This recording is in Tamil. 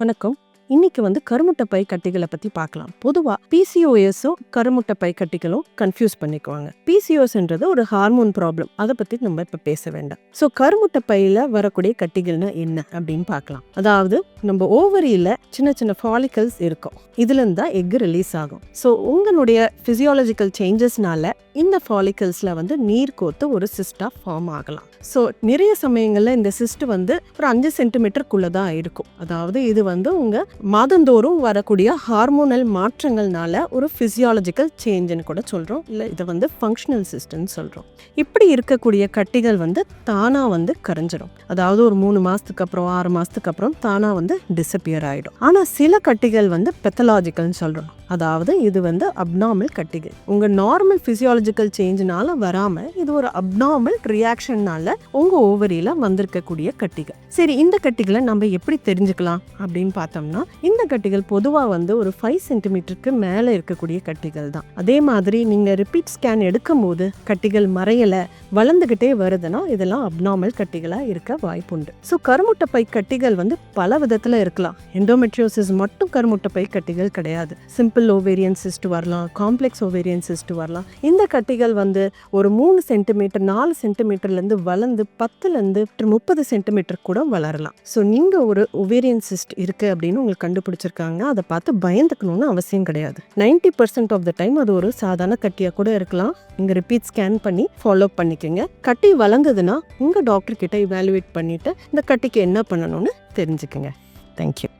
வணக்கம். இன்னைக்கு வந்து கருமுட்டை பை கட்டிகளை பத்தி பார்க்கலாம். பொதுவா பிசிஓஎஸும் கருமுட்டை பை கட்டிகளும் கன்ஃபியூஸ் பண்ணிக்குவாங்க. பிசிஓஸ்ன்றது ஒரு ஹார்மோன் ப்ராப்ளம் அதை பத்தி நம்ம இப்ப பேச வேண்டாம். ஸோ கருமுட்டை பையில வரக்கூடிய கட்டிகள்னா என்ன அப்படின்னு பார்க்கலாம். அதாவது நம்ம ஓவரியில சின்ன சின்ன ஃபாலிக்கல்ஸ் இருக்கும். இதுல இருந்தா தான் எக் ரிலீஸ் ஆகும். ஸோ உங்களுடைய பிசியாலஜிக்கல் சேஞ்சஸ்னால இந்த ஃபாலிக்கல்ஸ்ல வந்து நீர் கோத்து ஒரு சிஸ்டா ஃபார்ம் ஆகலாம். ஸோ நிறைய சமயங்கள்ல இந்த சிஸ்ட் வந்து ஒரு அஞ்சு சென்டிமீட்டருக்குள்ள தான் இருக்கும். அதாவது இது வந்து உங்க மாதந்தோறும் வரக்கூடிய ஹார்மோனல் மாற்றங்கள்னால ஒரு ஃபிசியாலஜிக்கல் சேஞ்சுன்னு கூட சொல்கிறோம் இல்லை இதை வந்து ஃபங்க்ஷனல் சிஸ்டம்னு சொல்கிறோம் இப்படி இருக்கக்கூடிய கட்டிகள் வந்து தானாக வந்து கரைஞ்சிடும் அதாவது ஒரு மூணு மாதத்துக்கு அப்புறம் ஆறு மாதத்துக்கு அப்புறம் தானாக வந்து டிஸப்பியர் ஆகிடும் ஆனால் சில கட்டிகள் வந்து பெத்தலாஜிக்கல்னு சொல்கிறோம் அதாவது இது வந்து அப்நார்மல் கட்டிகள். உங்கள் நார்மல் ஃபிசியாலஜிக்கல் சேஞ்சுனால வராமல் இது ஒரு அப்நார்மல் ரியாக்ஷன்னால உங்கள் ஓவரியில் வந்திருக்கக்கூடிய கட்டிகள். சரி இந்த கட்டிகளை நம்ம எப்படி தெரிஞ்சுக்கலாம் அப்படின்னு பார்த்தோம்னா இந்த கட்டிகள் பொதுவாக வந்து ஒரு ஃபைவ் சென்டிமீட்டருக்கு மேலே இருக்கக்கூடிய கட்டிகள் தான். அதே மாதிரி நீங்கள் ரிப்பீட் ஸ்கேன் எடுக்கும் போது கட்டிகள் மறையலை வளர்ந்துக்கிட்டே வருதுன்னா இதெல்லாம் அப்நார்மல் கட்டிகளாக இருக்க வாய்ப்புண்டு. ஸோ கருமுட்டை பை கட்டிகள் வந்து பல விதத்தில் இருக்கலாம். எண்டோமெட்ரியோசிஸ் மட்டும் கருமுட்டை பை கட்டிகள் கிடையாது. சிம்பிள் ஓவேரியன் சிஸ்ட் வரலாம் காம்ப்ளெக்ஸ் ஓவேரியன் சிஸ்ட் வரலாம். இந்த கட்டிகள் வந்து ஒரு மூணு சென்டிமீட்டர் நாலு சென்டிமீட்டர்லேருந்து வளர்ந்து பத்துலேருந்து முப்பது சென்டிமீட்டர் கூட வளரலாம். ஸோ நீங்கள் ஒரு ஒவேரியன் சிஸ்ட் இருக்குது அப்படின்னு உங்களுக்கு கண்டுபிடிச்சிருக்காங்க. அதை பார்த்து பயந்துக்கணும்னு அவசியம் கிடையாது. 90% பர்சன்ட் ஆஃப் த டைம் அது ஒரு சாதாரண கட்டியாக கூட இருக்கலாம். இங்கே ரிப்பீட் ஸ்கேன் பண்ணி ஃபாலோ பண்ணிக்கோங்க. கட்டி வளர்ந்ததுன்னா உங்கள் டாக்டர் கிட்ட இவாலுவேட் பண்ணிவிட்டு இந்த கட்டிக்கு என்ன பண்ணணும்னு தெரிஞ்சுக்கோங்க. தேங்க்யூ